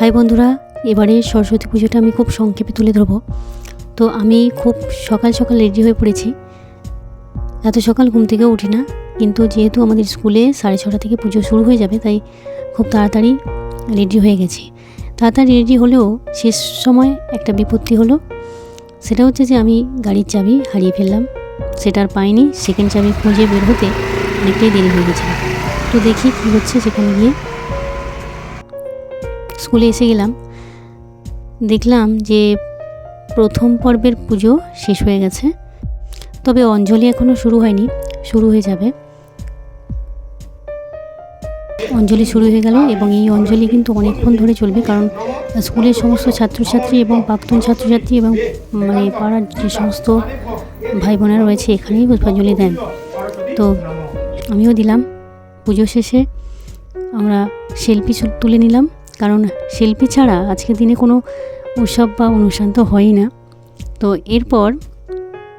High বন্ধুরা, এবারে সরস্বতী পুজোটা আমি খুব সংক্ষেপে তুলে ধরবো। তো আমি খুব সকাল সকাল রেডি হয়ে পড়েছি। এত সকাল ঘুম থেকে উঠি না, কিন্তু যেহেতু আমাদের স্কুলে সাড়ে ছটা থেকে পুজো শুরু হয়ে যাবে, তাই খুব তাড়াতাড়ি রেডি হয়ে গেছি। তাড়াতাড়ি রেডি হলেও শেষ সময় একটা বিপত্তি হলো। সেটা হচ্ছে যে আমি গাড়ির চাবি হারিয়ে ফেললাম। সেটা আর পাইনি সেকেন্ড চাবি খুঁজে বের হতে অনেকটাই দেরি হয়ে গেছিল। তো দেখি কী হচ্ছে সেখানে গিয়ে। স্কুলে এসে গেলাম। দেখলাম যে প্রথম পর্বের পুজো শেষ হয়ে গেছে। তবে অঞ্জলি এখনও শুরু হয়নি, শুরু হয়ে যাবে। অঞ্জলি শুরু হয়ে গেল এবং এই অঞ্জলি কিন্তু অনেকক্ষণ ধরে চলবে কারণ স্কুলের সমস্ত ছাত্রছাত্রী এবং প্রাক্তন ছাত্রছাত্রী এবং মানে পাড়ার যে সমস্ত ভাই বোনেরা রয়েছে এখানেই পুষ্পাঞ্জলি দেন। তো আমিও দিলাম পুজো শেষে। আমরা সেলফি তুলে নিলাম। কারণ শিল্পী ছাড়া আজকের দিনে কোনো উৎসব বা অনুষ্ঠান তো হয়ই না। তো এরপর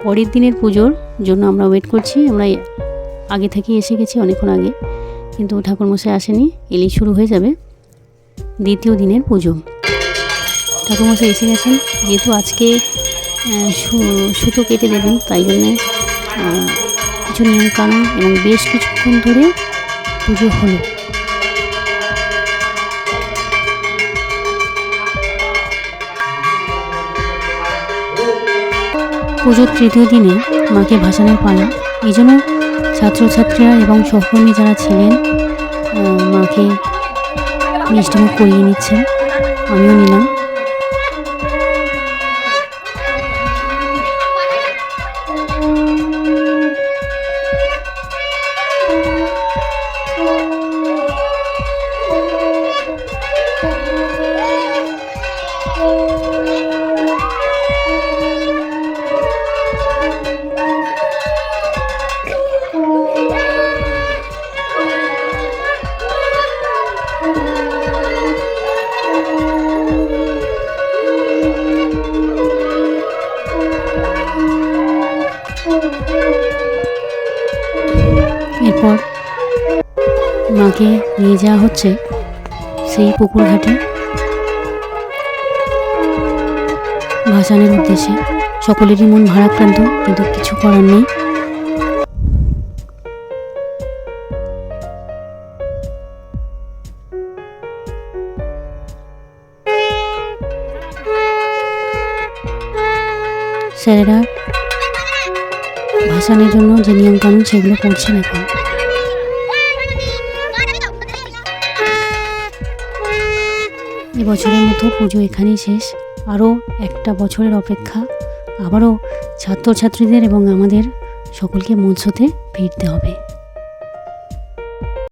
পরের দিনের পুজোর জন্য আমরা ওয়েট করছি। আমরা আগে থেকে এসে গেছি অনেকক্ষণ আগে। কিন্তু ঠাকুরমশাই আসেনি, এলেই শুরু হয়ে যাবে দ্বিতীয় দিনের পুজো। ঠাকুরমশাই এসে গেছেন, যেহেতু আজকে সুতো কেটে দেবেন, তাই জন্যে কিছু নিয়মকানুন এবং বেশ কিছুক্ষণ ধরে পুজো হলো। পুজোর তৃতীয় দিনে মাকে ভাসানের পালা। এই জন্য ছাত্রছাত্রীরা এবং সহকর্মী যারা ছিলেন মাকে মিষ্টিমুখ করিয়ে নিচ্ছেন। আমিও নিলাম। এরপর মাকে নিয়ে যাওয়া হচ্ছে সেই পুকুর ঘাটে ভাসানের উদ্দেশ্যে সকলেরই মন ভারাক্রান্ত, কিন্তু কিছু করার নেই। স্যারেরা ভাসানের জন্য যে নিয়মকানুন সেগুলো করছেন এখন। এবছরের মতো পুজো এখানেই শেষ। আরও একটা বছরের অপেক্ষা। আবারও ছাত্রছাত্রীদের এবং আমাদের সকলকে মঞ্চতে ফিরতে হবে।